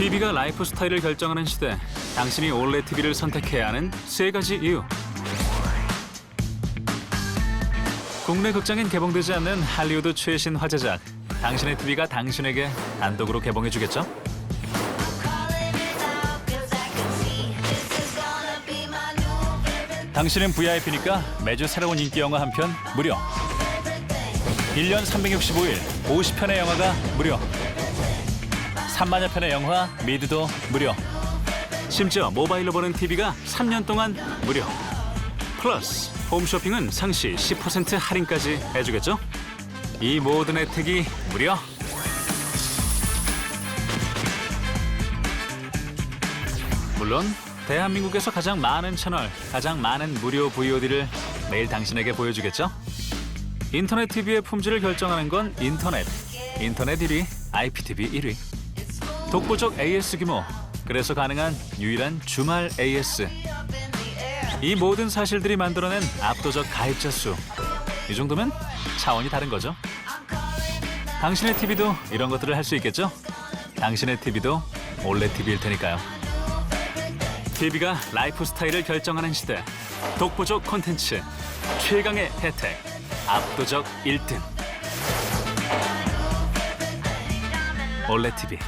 TV가 라이프 스타일을 결정하는 시대. 당신이 올레 TV를 선택해야 하는 세 가지 이유. 국내 극장엔 개봉되지 않는 할리우드 최신 화제작. 당신의 TV가 당신에게 단독으로 개봉해 주겠죠? 당신은 VIP니까 매주 새로운 인기 영화 한 편 무료. 1년 365일 50편의 영화가 무료. 3만여 편의 영화 미드도 무료. 심지어 모바일로 보는 TV가 3년 동안 무료. 플러스 홈쇼핑은 상시 10% 할인까지 해주겠죠? 이 모든 혜택이 무료. 물론 대한민국에서 가장 많은 채널, 가장 많은 무료 VOD를 매일 당신에게 보여주겠죠? 인터넷 TV의 품질을 결정하는 건 인터넷. 인터넷 1위, IPTV 1위. 독보적 AS 규모, 그래서 가능한 유일한 주말 AS. 이 모든 사실들이 만들어낸 압도적 가입자 수. 이 정도면 차원이 다른 거죠. 당신의 TV도 이런 것들을 할 수 있겠죠? 당신의 TV도 올레 TV일 테니까요. TV가 라이프 스타일을 결정하는 시대. 독보적 콘텐츠, 최강의 혜택, 압도적 1등. 올레 TV.